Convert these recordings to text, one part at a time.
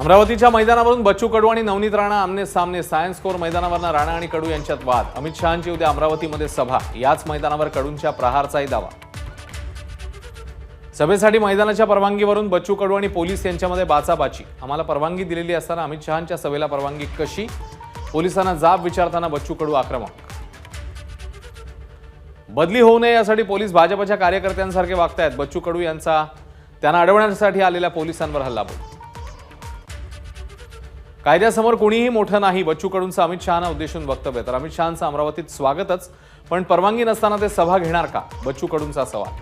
अमरावतीच्या मैदानावरून बच्चू कडू आणि नवनीत राणा आमने सामने सायन्स कोर मैदानावरनं राणा आणि कडू यांच्यात वाद. अमित शहांची उद्या अमरावतीमध्ये सभा. याच मैदानावर कडूंच्या प्रहारचाही दावा. सभेसाठी मैदानाच्या परवानगीवरून बच्चू कडू आणि पोलीस यांच्यामध्ये बाचाबाची. आम्हाला परवानगी दिलेली असताना अमित शहांच्या सभेला परवानगी कशी? पोलिसांना जाब विचारताना बच्चू कडू आक्रमक. बदली होऊ नये यासाठी पोलीस भाजपच्या कार्यकर्त्यांसारखे वागतायत. बच्चू कडू यांचा त्यांना अडवण्यासाठी आलेल्या पोलिसांवर हल्लाबोल. कायद्यासमोर कोणीही मोठं नाही. बच्चू कडूंचं अमित शहाना उद्देशून वक्तव्य. तर अमित शहांचं अमरावतीत स्वागतच. पण परवानगी नसताना ते सभा घेणार का? बच्चू कडूंचा सवाल.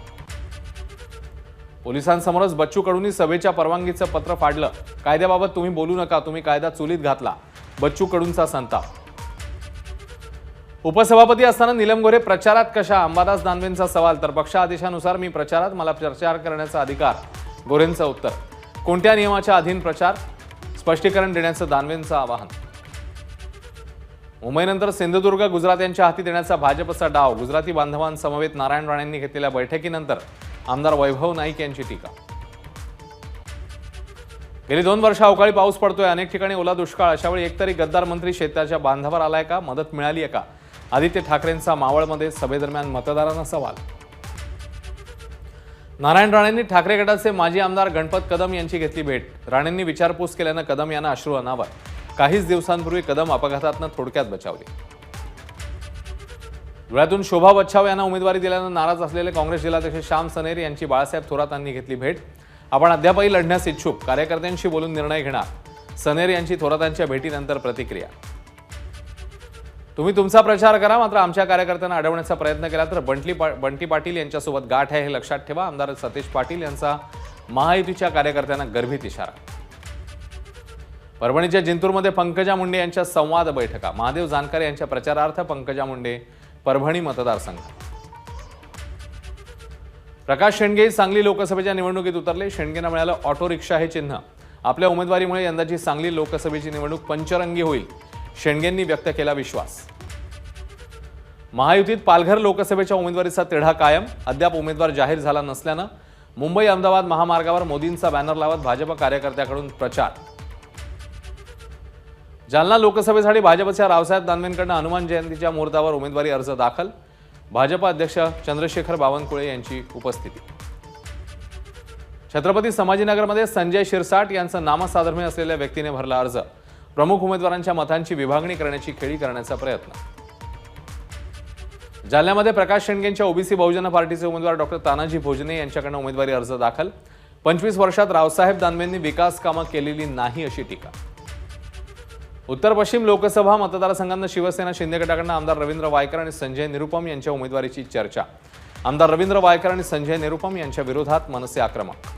पोलिसांसमोरच बच्चू कडूंनी सभेच्या परवानगीचं पत्र फाडलं. कायद्याबाबत तुम्ही बोलू नका. तुम्ही कायदा चुलीत घातला. बच्चू कडूंचा संताप. उपसभापती असताना निलम गोरे प्रचारात कशा? अंबादास दानवेंचा सवाल. तर पक्ष आदेशानुसार मी प्रचारात. मला प्रचार करण्याचा अधिकार. गोरेंचं उत्तर. कोणत्या नियमाच्या अधीन प्रचार? स्पष्टीकरण देण्याचं दानवेंचं आवाहन. मुंबईनंतर सिंधुदुर्ग गुजरात यांच्या हाती देण्याचा भाजपचा डाव. गुजराती बांधवांसमवेत नारायण राणेंनी घेतलेल्या बैठकीनंतर आमदार वैभव नाईक यांची टीका. गेली दोन वर्ष अवकाळी पाऊस पडतोय. अनेक ठिकाणी ओला दुष्काळ. अशावेळी एकतरी गद्दार मंत्री शेताच्या बांधावर आलाय का? मदत मिळाली आहे का? आदित्य ठाकरेंचा मावळमध्ये सभेदरम्यान मतदारांना सवाल नारायण राणेंनी ठाकरे गटाचे माजी आमदार गणपत कदम यांची घेतली भेट. राणेंनी विचारपूस केल्यानं कदम यांना अश्रू अनावर. काहीच दिवसांपूर्वी कदम अपघातातनं थोडक्यात बचावली. धुळ्यातून शोभा बच्छाव यांना उमेदवारी दिल्यानं नाराज असलेले काँग्रेस जिल्हाध्यक्ष श्याम सनेर यांची बाळासाहेब थोरातांनी घेतली भेट. आपण अद्यापही लढण्यास इच्छुक. कार्यकर्त्यांशी बोलून निर्णय घेणार. सनेर यांची थोरातांच्या भेटीनंतर प्रतिक्रिया. तुम्ही तुमचा प्रचार करा मात्र आमच्या कार्यकर्त्यांना अडवण्याचा प्रयत्न केला तर बंटली पा बंटी पाटील यांच्यासोबत गाठ आहे हे लक्षात ठेवा. आमदार सतीश पाटील यांचा महायुतीच्या कार्यकर्त्यांना गर्भित इशारा. परभणीच्या जिंतूरमध्ये पंकजा मुंडे यांच्या संवाद बैठका. महादेव जानकर यांच्या प्रचारार्थ पंकजा मुंडे परभणी मतदारसंघ. प्रकाश शेंडगे सांगली लोकसभेच्या निवडणुकीत उतरले. शेंडगेंना मिळालं ऑटो रिक्षा हे चिन्ह. आपल्या उमेदवारीमुळे यंदाची सांगली लोकसभेची निवडणूक पंचरंगी होईल. शेंडगेंनी व्यक्त केला विश्वास. महायुतीत पालघर लोकसभेच्या उमेदवारीचा तिढा कायम. अद्याप उमेदवार जाहीर झाला नसल्यानं मुंबई अहमदाबाद महामार्गावर मोदींचा बॅनर लावत भाजप कार्यकर्त्याकडून प्रचार. जालना लोकसभेसाठी भाजपच्या रावसाहेब दानवेंकडनं हनुमान जयंतीच्या मुहूर्तावर उमेदवारी अर्ज दाखल. भाजप अध्यक्ष चंद्रशेखर बावनकुळे यांची उपस्थिती. छत्रपती संभाजीनगरमध्ये संजय शिरसाट यांचं नामसाधर्म्य असलेल्या व्यक्तीने भरला अर्ज. प्रमुख उमेदवारांच्या मतांची विभागणी करण्याची खेळी करण्याचा प्रयत्न. जालन्यामध्ये प्रकाश शेंडगेंच्या ओबीसी बहुजन पार्टीचे उमेदवार डॉक्टर तानाजी भोजने यांच्याकडनं उमेदवारी अर्ज दाखल. पंचवीस वर्षात रावसाहेब दानवेंनी विकास कामं केलेली नाही अशी टीका. उत्तर पश्चिम लोकसभा मतदारसंघांना शिवसेना शिंदे गटाकडनं आमदार रवींद्र वायकर आणि संजय निरुपम यांच्या उमेदवारीची चर्चा. आमदार रवींद्र वायकर आणि संजय निरुपम यांच्या विरोधात मनसे आक्रमक.